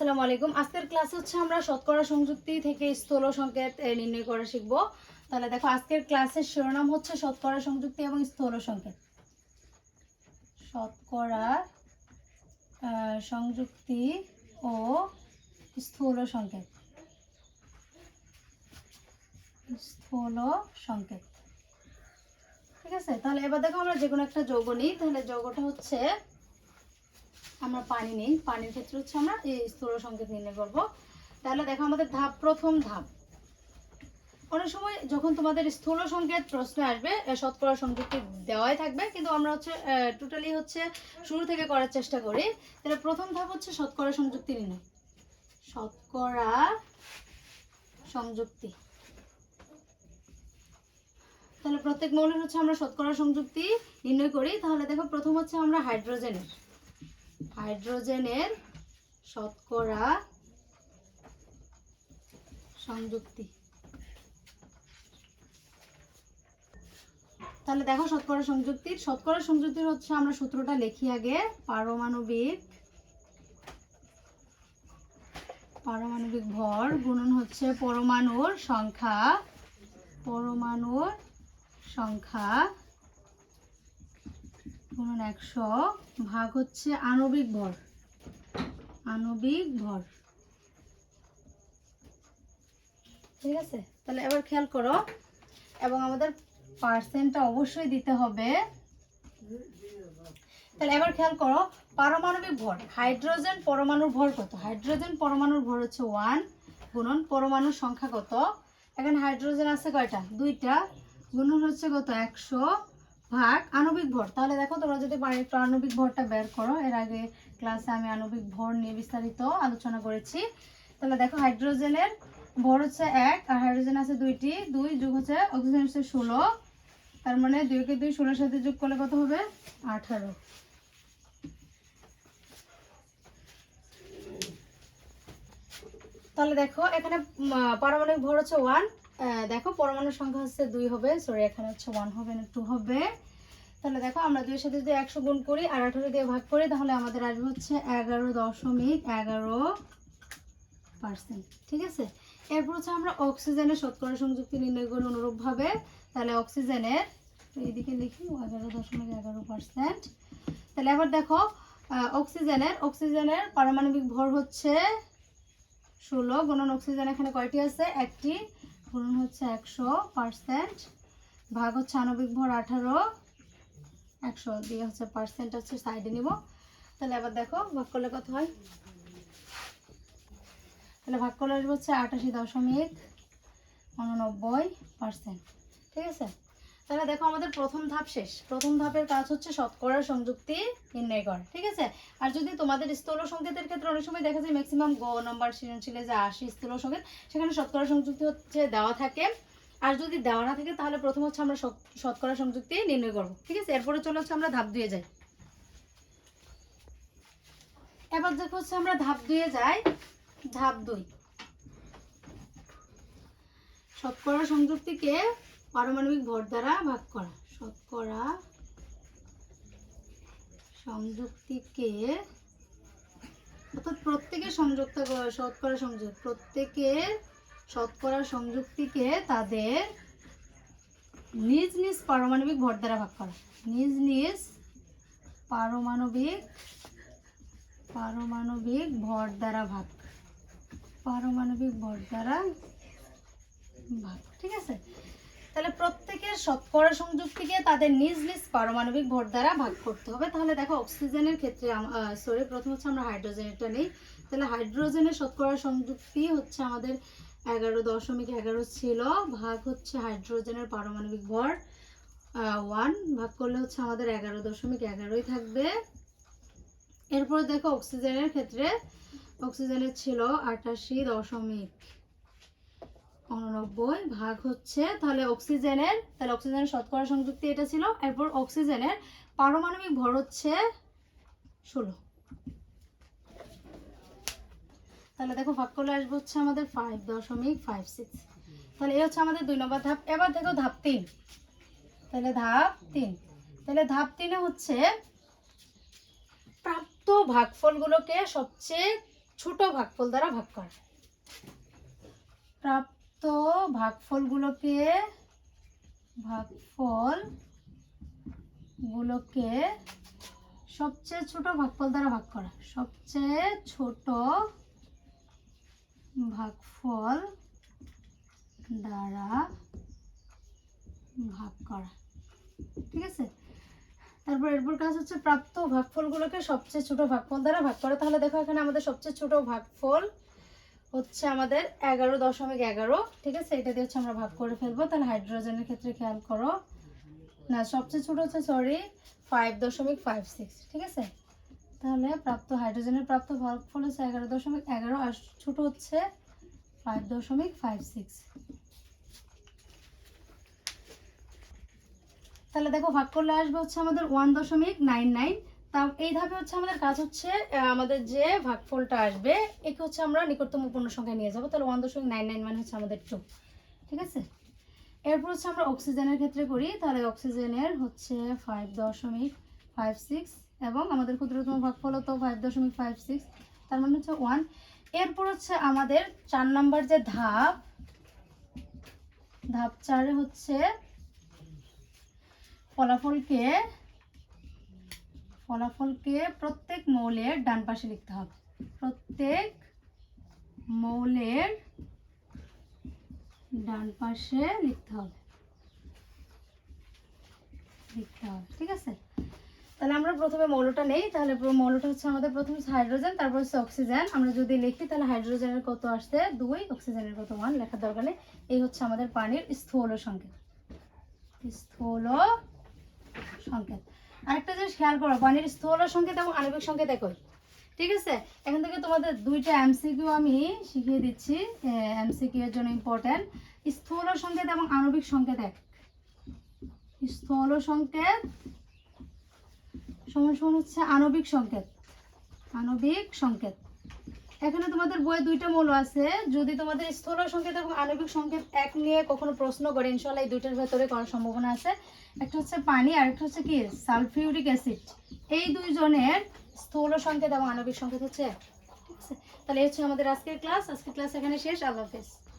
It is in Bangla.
আসসালামু আলাইকুম। আজকের ক্লাস হচ্ছে আমরা শতকরা সংযুক্তি থেকে স্থূল সংকেত নির্ণয় করা শিখব। তাহলে দেখো, আজকের ক্লাসের শিরোনাম হচ্ছে শতকরা সংযুক্তি এবং স্থূল সংকেত। শতকরা সংযুক্তি ও স্থূল সংকেত। স্থূল সংকেত। ঠিক আছে? তাহলে এবার দেখো আমরা যে কোনো একটা যৌগ নিই। তাহলে যৌগটা হচ্ছে আমরা পানি নিই। পানির ক্ষেত্রে হচ্ছে আমরা এই স্থূল সংকেত নির্ণয় করব। তাহলে দেখো আমাদের ধাপ, প্রথম ধাপ। অনেক সময় যখন তোমাদের স্থূল সংকেত প্রশ্ন আসবে শতকরা সংযুক্তি দেওয়াই থাকবে, কিন্তু আমরা হচ্ছে টোটালি হচ্ছে শুরু থেকে করার চেষ্টা করি। তাহলে প্রথম ধাপ হচ্ছে শতকরা সংযুক্তি নির্ণয়। শতকরা সংযুক্তি। তাহলে প্রত্যেক মৌলের হচ্ছে আমরা শতকরা সংযুক্তি নির্ণয় করি। তাহলে দেখো প্রথম হচ্ছে আমরা হাইড্রোজেনের। হাইড্রোজেনের শতকরা সংযুক্তি। তাহলে দেখো শতকরা সংযুক্তির। শতকরা সংযুক্তির হচ্ছে আমরা সূত্রটা লিখি আগে, পারমাণবিক পারমাণবিক ভর গুণন হচ্ছে পরমাণুর সংখ্যা পরমাণুর সংখ্যা গুণন একশো ভাগ হচ্ছে আণবিক ভর। আণবিক ভর। ঠিক আছে? তাহলে এবার খেয়াল করো। এবং আমাদের পার্সেন্টটা অবশ্যই দিতে হবে। তাহলে এবার খেয়াল করো, পারমাণবিক ভর, হাইড্রোজেন পরমাণুর ভর কত? হাইড্রোজেন পরমাণুর ভর হচ্ছে ওয়ান গুণন পরমাণুর সংখ্যা কত? এখানে হাইড্রোজেন আছে কয়টা? দুইটা। গুণন হচ্ছে কত? একশো। ভাগ আণবিক ভর। তাহলে দেখো তোমরা যদি পারো একটু আণবিক ভরটা বের করো, এর আগে ক্লাসে আমি আণবিক ভর নিয়ে বিস্তারিত আলোচনা করেছি। তাহলে দেখো হাইড্রোজেনের ভর হচ্ছে এক আর হাইড্রোজেন আছে দুইটি, দুই যোগ হচ্ছে অক্সিজেন হচ্ছে ষোলো। তার মানে দুইকে দুই ষোলোর সাথে যোগ করলে কত হবে? আঠারো। তাহলে দেখো এখানে পারমাণবিক ভর হচ্ছে ওয়ান দেখো, পরমাণুর সংখ্যা হচ্ছে দুই হবে সরি এখানে হচ্ছে ওয়ান হবে না টু হবে। তাহলে দেখো, আমরা দুইয়ের সাথে যদি একশো গুণ করি, আর আঠারো দিয়ে ভাগ করি, তাহলে আমাদের আসবে হচ্ছে এগারো দশমিক এগারো পার্সেন্ট ঠিক আছে? এরপর হচ্ছে আমরা অক্সিজেনের শতকরা সংযুক্তি নির্ণয় করি অনুরূপভাবে। তাহলে অক্সিজেনের এইদিকে লিখি, এগারো দশমিক এগারো পার্সেন্ট তাহলে এবার দেখো অক্সিজেনের অক্সিজেনের পারমাণবিক ভর হচ্ছে ষোলো, গুণন অক্সিজেন এখানে কয়টি আছে? একটি গুণন হচ্ছে একশো পার্সেন্ট। ভাগ হচ্ছে আণবিক ভর আঠারো। একশো দিয়ে হচ্ছে পার্সেন্ট হচ্ছে সাইডে নিব। তাহলে আবার দেখো, ভাগ করলে কত হয়? তাহলে ভাগ করলে হচ্ছে আটাশি দশমিক উননব্বই পার্সেন্ট। ঠিক আছে? তাহলে দেখো আমাদের প্রথম ধাপ শেষ। প্রথম ধাপের কাজ হচ্ছে শতকরা সংযুক্তি নির্ণয় করা, ঠিক আছে? আর যদি তোমাদের স্থূল সংকেতের ক্ষেত্রে অনেক সময় দেখা যায় ম্যাক্সিমাম গ নম্বর সৃজনশীলে যে আসে স্থূল সংকেত, সেখানে শতকরা সংযুক্তি হচ্ছে দেওয়া থাকে। আর যদি দেওয়া না থাকে, তাহলে প্রথম হচ্ছে আমরা শত- শতকরা সংযুক্তি নির্ণয় করব, ঠিক আছে? এরপরে চলে হচ্ছে আমরা ধাপ দুয়ে যাই। এবার দেখো হচ্ছে আমরা ধাপ দুয়ে যাই। ধাপ দুই। শতকরা সংযুক্তিকে পারমাণবিক ভর দ্বারা ভাগ করা। শতকরা সংযুক্তিকে, অর্থাৎ প্রত্যেকের সংযুক্ত শতকরা সংযুক্ত প্রত্যেকের শতকরা সংযুক্তিকে তাদের নিজ নিজ পারমাণবিক ভর দ্বারা ভাগ করা। নিজ নিজ পারমাণবিক পারমাণবিক ভর দ্বারা ভাগ, পারমাণবিক ভর দ্বারা ভাগ, ঠিক আছে? তাহলে প্রত্যেকের শতকরা সংযুক্তিকে তাদের নিজ নিজ পারমাণবিক ভর দ্বারা ভাগ করতে হবে। তাহলে দেখো, অক্সিজেনের ক্ষেত্রে সরি প্রথম হচ্ছে আমরা হাইড্রোজেনেরটা নেই। তাহলে হাইড্রোজেনের শতকরা সংযুক্তি হচ্ছে আমাদের এগারো দশমিক এগারো ছিল, ভাগ হচ্ছে হাইড্রোজেনের পারমাণবিক ভর ওয়ান ভাগ করলে হচ্ছে আমাদের এগারো দশমিক এগারোই থাকবে। এরপর দেখো, অক্সিজেনের ক্ষেত্রে, অক্সিজেনের ছিল আটাশি দশমিক উননব্বই ভাগ হচ্ছে তাহলে অক্সিজেনের তাহলে অক্সিজেনের শতকরা সংযুক্তি এটা ছিল, এরপর অক্সিজেনের পারমাণবিক ভর হচ্ছে ষোলো। তাহলে দেখো ভাগ করলে আসবে হচ্ছে আমাদের ফাইভ দশমিক ফাইভ সিক্স তাহলে এই হচ্ছে আমাদের দুই নম্বর ধাপ, এবার দেখো ধাপ তিন। তাহলে ধাপ তিন। তাহলে ধাপ তিনে হচ্ছে প্রাপ্ত ভাগফলগুলোকে সবচেয়ে ছোট ভাগফল দ্বারা ভাগ করা। প্রাপ্ত ভাগফলগুলোকে ভাগফল গুলোকে সবচেয়ে ছোট ভাগফল দ্বারা ভাগ করা। সবচেয়ে ছোট ভাগফল দ্বারা ভাগ করা। ঠিক আছে? তারপর এরপর কাজ হচ্ছে প্রাপ্ত ভাগফলগুলোকে সবচেয়ে ছোট ভাগফল দ্বারা ভাগ করা। তাহলে দেখো এখানে আমাদের সবচেয়ে ছোট ভাগফল হচ্ছে আমাদের এগারো দশমিক এগারো, ঠিক আছে? এটা দিয়ে হচ্ছে আমরা ভাগ করে ফেলব। তাহলে হাইড্রোজেনের ক্ষেত্রে খেয়াল করো। না, সবচেয়ে ছোট হচ্ছে সরি ফাইভ দশমিক ফাইভ সিক্স ঠিক আছে? তাহলে প্রাপ্ত, হাইড্রোজেনের প্রাপ্ত ভাগফল হচ্ছে এগারো দশমিক এগারো, আর ছোট হচ্ছে ফাইভ দশমিক ফাইভ সিক্স তাহলে দেখো, ভাগ করলে আসবে হচ্ছে আমাদের ওয়ান দশমিক নাইন নাইন তা এই ধাপে হচ্ছে আমাদের কাজ হচ্ছে আমাদের যে ভাগফলটা আসবে, একে হচ্ছে আমরা নিকটতম পূর্ণ সংখ্যায় নিয়ে যাব। তাহলে ওয়ান দশমিক নাইন নাইন মানে হচ্ছে আমাদের টু ঠিক আছে? এরপর হচ্ছে আমরা অক্সিজেনের ক্ষেত্রে করি, তাহলে অক্সিজেনের হচ্ছে ফাইভ দশমিক ফাইভ সিক্স এবং আমাদের ক্ষুদ্রতম ভাগফল তো ফাইভ দশমিক ফাইভ সিক্স তার মানে হচ্ছে ওয়ান এরপর হচ্ছে আমাদের চার নাম্বার যে ধাপ ধাপ চারে হচ্ছে ফলাফলকে ফলাফলকে প্রত্যেক মৌলের ডান পাশে লিখতে হবে। প্রত্যেক মৌলের ডান পাশে লিখতে হবে। লিখতে হবে, ঠিক আছে? তাহলে আমরা প্রথমে মৌলটা নেই, তাহলে মৌলটা হচ্ছে আমাদের প্রথমে হাইড্রোজেন, তারপর হচ্ছে অক্সিজেন। আমরা যদি লিখি, তাহলে হাইড্রোজেনের কত আসছে? দুই, অক্সিজেনের কত? ওয়ান লেখার দরকার নেই। এই হচ্ছে আমাদের পানির স্থূল সংকেত। স্থূল সংকেত। আরেকটা জিনিস খেয়াল করো, পানির স্থল সংকেত এবং আণবিক সংকেত একই। ঠিক আছে? এখান থেকে তোমাদের দুইটা এমসিকিউ আমি শিখিয়ে দিচ্ছি এমসিকিউ এর জন্য ইম্পর্টেন্ট স্থল সংকেত এবং আণবিক সংকেত এক। স্থল সংকেত সমান সমান হচ্ছে আণবিক সংকেত। আণবিক সংকেত। এখানে তোমাদের বইয়ে দুইটা মৌল আছে। যদি তোমাদের স্থল সংকেত এবং আণবিক সংকেত এক নিয়ে কখনো প্রশ্ন করে ইনশাল্লাহ এই দুইটার ভেতরে করার সম্ভাবনা আছে। একটা হচ্ছে পানি, আর একটা হচ্ছে কি? Sulphuric acid. এই দুইজনের স্থূল সংকেত এবং আণবিক সংকেত হচ্ছে এক। ঠিক আছে? তাহলে এই হচ্ছে আমাদের আজকের ক্লাস। আজকের ক্লাস এখানে শেষ। আল্লাহ হাফেজ।